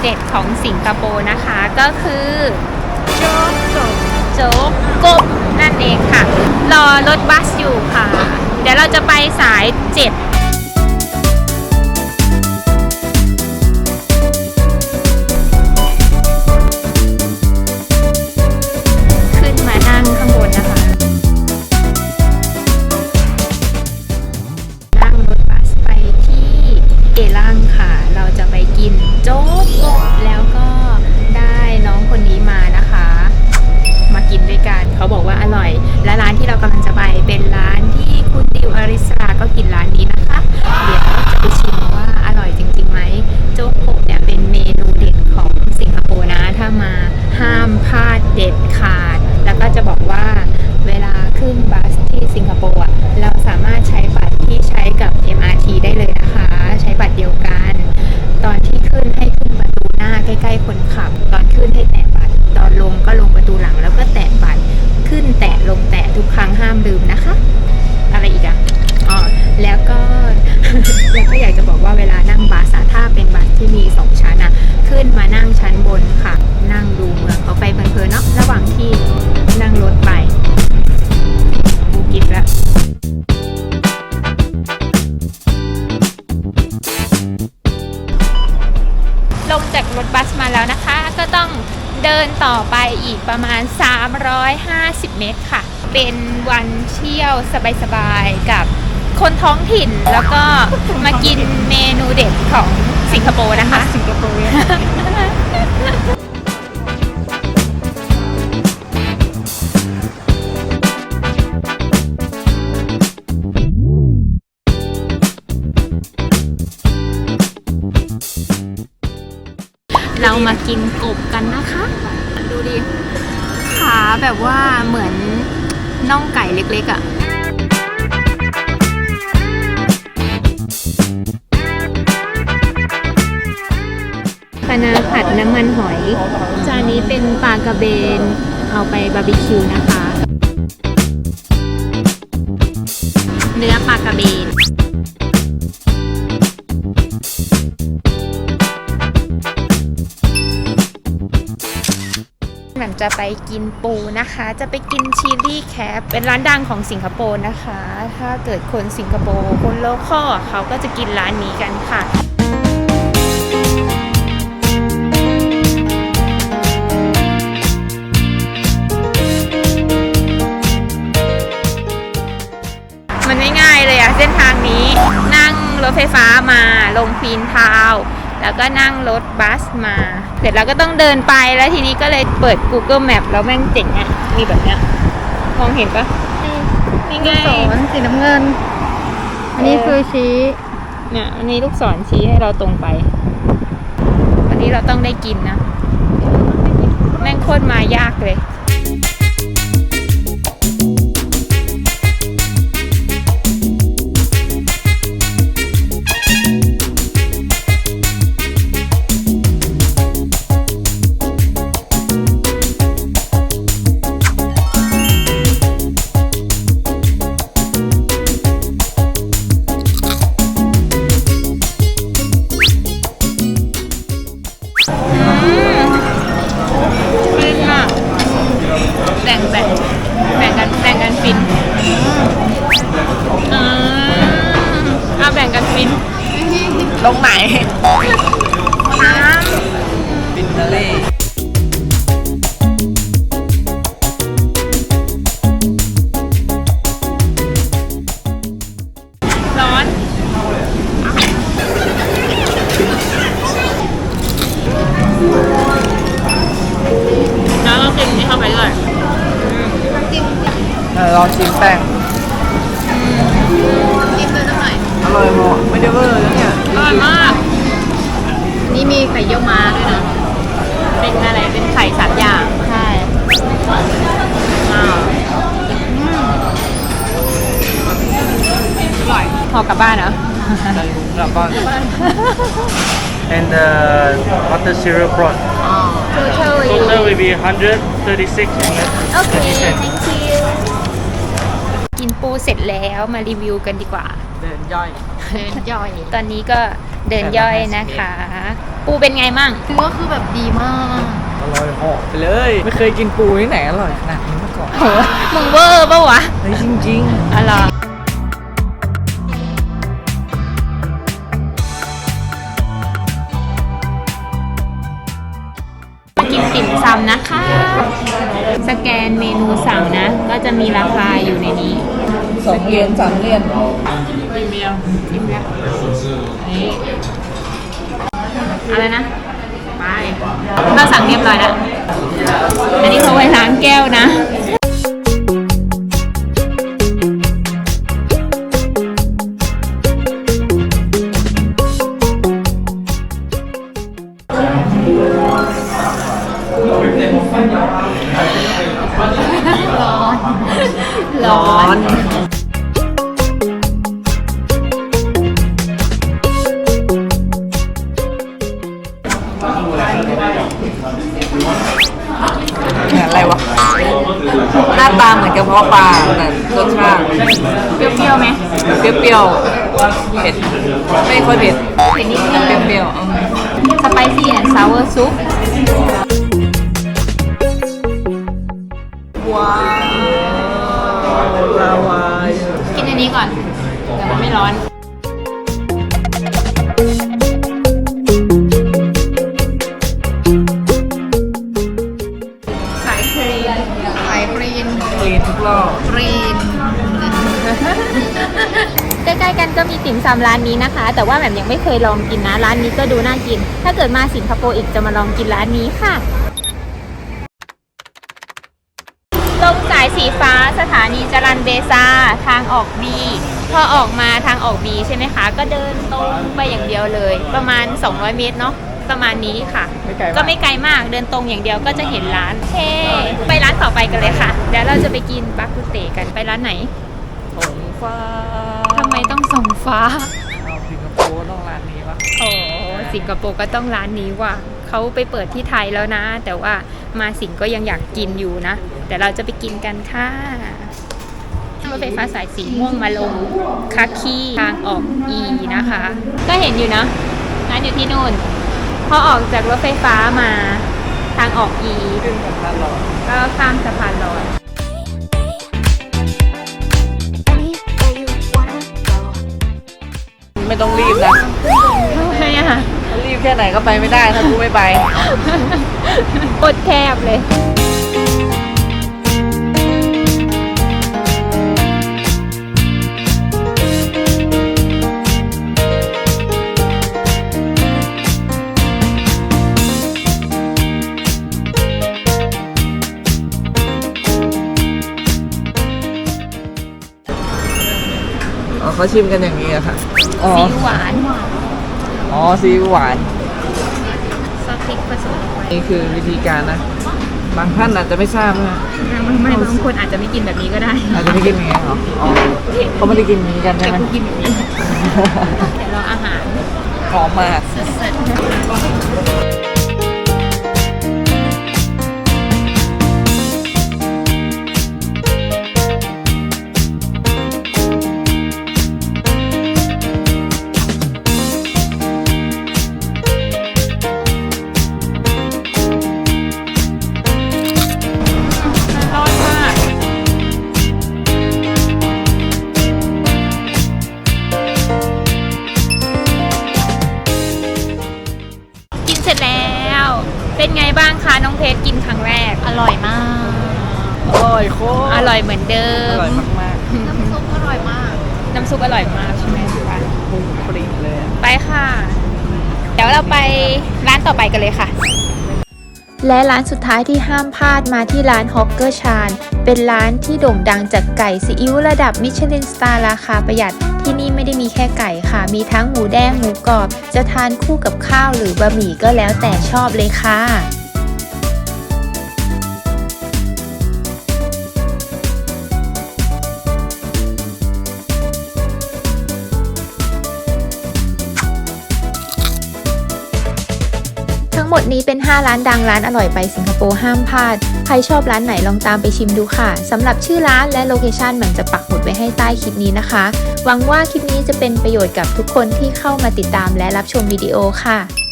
เด็ดของสิงคโปร์นะคะก็คือโจ๊กกบโจ๊กกบนั่นเองค่ะ รอรถบัสอยู่ค่ะ เดี๋ยวเราจะไปสาย 7 และร้านที่เรากำลังจะไปเป็นร้านที่คุณดิวอาริสราก็กินร้านนี้นะคะ เดี๋ยวจะไปชิมว่าอร่อยจริงๆไหมโจ๊กกเนี่ยเป็นเมนูเด็ดของสิงคโปร์นะ ถ้ามาห้ามพลาดเด็ดขาด แล้วก็จะบอกว่าเวลาขึ้นบัสที่สิงคโปร์เราสามารถใช้ ดินต่อไปอีกประมาณ 350 เมตรค่ะ เป็นวันเที่ยวสบายๆ กับคนท้องถิ่นแล้วก็มากินเมนูเด็ดของสิงคโปร์นะคะ สิงคโปร์เรามากินกบกันนะคะ ดิ ขาแบบว่าเหมือนน่องไก่เล็กๆอะ่ะปลานาผัดน้ำมันหอย จานนี้เป็นปลากระเบน เอาไปบาร์บีคิวนะคะ เนื้อปลากระเบน จะไปกินปูนะคะ จะไปกินชิลลี่แคปเป็นร้านดังของสิงคโปร์นะคะ ถ้าเกิดคนสิงคโปร์คนโลคอลเขาก็จะกินร้านนี้กันค่ะมันง่ายเลยอะเส้นทางนี้นั่งรถไฟฟ้ามาลงควีนทาวน์ แล้วก็นั่งรถบัสมา เสร็จแล้วก็ต้องเดินไปแล้วทีนี้ก็เลยเปิด Google Map แล้วแม่งเจ๋งอะมีแบบเนี้ยมองเห็นปะนี่ไงลูกศรสีน้ำเงิน อันนี้คือชี้เนี่ยอันนี้ลูกศรชี้ให้เราตรงไป วันนี้เราต้องได้กินนะ แม่งโคตรมายากเลย ลองชิมแป้งจิ้มด้วยน้ำหน่อยอร่อยหมดไม่ได้เวอร์แล้วเนี่ยอร่อยมาก นี่มีไข่เยี่ยวม้าด้วยนะ เป็นอะไร เป็นไข่สามอย่าง ใช่อ้าวอร่อยพอกลับบ้านเหรอใส่ถุงกลับบ้าน and the butter syrup prawn. อ๋อ Total will be 136 ringgit. โอเค thank you กิน ปูเสร็จแล้วมารีวิวกันดีกว่า เดินย่อย เดินย่อย ตอนนี้ก็เดินย่อยนะคะ ปูเป็นไงมั่งคือก็คือแบบดีมาก อร่อยเหาะไปเลย ไม่เคยกินปูที่ไหนอร่อยขนาดนี้มาก่อนโหมึงเวอร์ปะวะเฮ้ยจริงอะไรอมากินติ่มซำนะคะ สแกนเมนูสั่งนะ ก็จะมีราคาอยู่ในนี้ๆ สองเหรียญสามเหรียญอิ่มยังจิ้มแล้วนี่อะไรนะไปเราสั่งเรียบร้อยแล้วอันนี้เขาไว้ล้างแก้วนะะเพาะปลาแต่รสชาติเปรี้ยวๆไหมเปรี้ยวๆเผ็ดไม่ค่อยเผ็ดเผ็ดนิดนึงเปรี้ยวๆอืมสไปซี่แอนด์ซาวเวอร์ซุป ไข่กรีนคลีนทุกรอบกรีน ใกล้ๆกันก็มีติ่มซำร้านนี้นะคะ แต่ว่าแบบยังไม่เคยลองกินนะ ร้านนี้ก็ดูน่ากิน ถ้าเกิดมาสิงคโปร์อีกจะมาลองกินร้านนี้ค่ะ ตรงสายสีฟ้าสถานีจรันเบซาทางออกบีพอออกมาทางออกบีใช่ไหมคะ ก็เดินตรงไปอย่างเดียวเลย ประมาณ 200 เมตรเนาะ ประมาณนี้ค่ะ ไม่ไกลมาก ก็ไม่ไกลมากเดินตรงอย่างเดียวก็จะเห็นร้านโอเคไปร้านต่อไปกันเลยค่ะเดี๋ยวเราจะไปกินบาคุเตะกันไปร้านไหนผงฟ้าทำไมต้องส่งฟ้า เอาสิงคโปร์ต้องร้านนี้วะโอ้สิงคโปร์ก็ต้องร้านนี้ว่ะเขาไปเปิดที่ไทยแล้วนะ แต่ว่ามาสิงก็ยังอยากกินอยู่นะ แต่เราจะไปกินกันค่ะรถไฟฟ้าสายสีม่วงมาลงคาคีทางออก E นะคะ ก็เห็นอยู่นะร้านอยู่ที่นู่น พอออกจากรถไฟฟ้ามาทางออก E ขึ้นกับตลอดก็ข้ามสะพานลอย Anywhere you wanna go. ไม่ต้องรีบนะ ทำไมอะถ้ารีบแค่ไหนก็ไปไม่ได้ถ้ากูไม่ไป กดแคบเลย อ๋อเขาชิมกันอย่างนี้อะค่ะอ๋อสีหวานอ๋อซีอิ๊วหวานซอสพริกผสมลงไปนี่คือวิธีการนะ บางท่านอาจจะไม่ทราบนะไม่ไม่บางคนอาจจะไม่กินแบบนี้ก็ได้ อาจจะไม่กินอย่างนี้เหรออ๋อเขาไม่ได้กินอย่างนี้กันใช่แต่ไหมกูกินแบบนี้เดี๋ยวรออาหารหอมมากร้ ร่อยโคตรอร่อยเหมือนเดิอม ร่อยมากน้ำซุปอร่อยมาก น้ำซุปอร่อยมากใช่ไหมคะๆพุ่งปรีเลยอะ ไปค่ะ เดี๋ยวเราไปร้านต่อไปกันเลยค่ะ และร้านสุดท้ายที่ห้ามพลาดมาที่ร้านฮอกเกอร์ชาน เป็นร้านที่โด่งดังจากไก่ซีอิ๊วระดับมิชลินสตาร์ราคาประหยัด ที่นี่ไม่ได้มีแค่ไก่ค่ะ มีทั้งหมูแดงหมูกรอบ จะทานคู่กับข้าวหรือบะหมี่ก็แล้วแต่ชอบเลยค่ะ งหมดนี้เป็น 5 ร้านดังร้านอร่อยไปสิงคโปร์ห้ามพลาด ใครชอบร้านไหนลองตามไปชิมดูค่ะ สำหรับชื่อร้านและโลเคชันเหมือนจะปักหมุดไว้ให้ใต้คลิปนี้นะคะ หวังว่าคลิปนี้จะเป็นประโยชน์กับทุกคนที่เข้ามาติดตามและรับชมวิดีโอค่ะ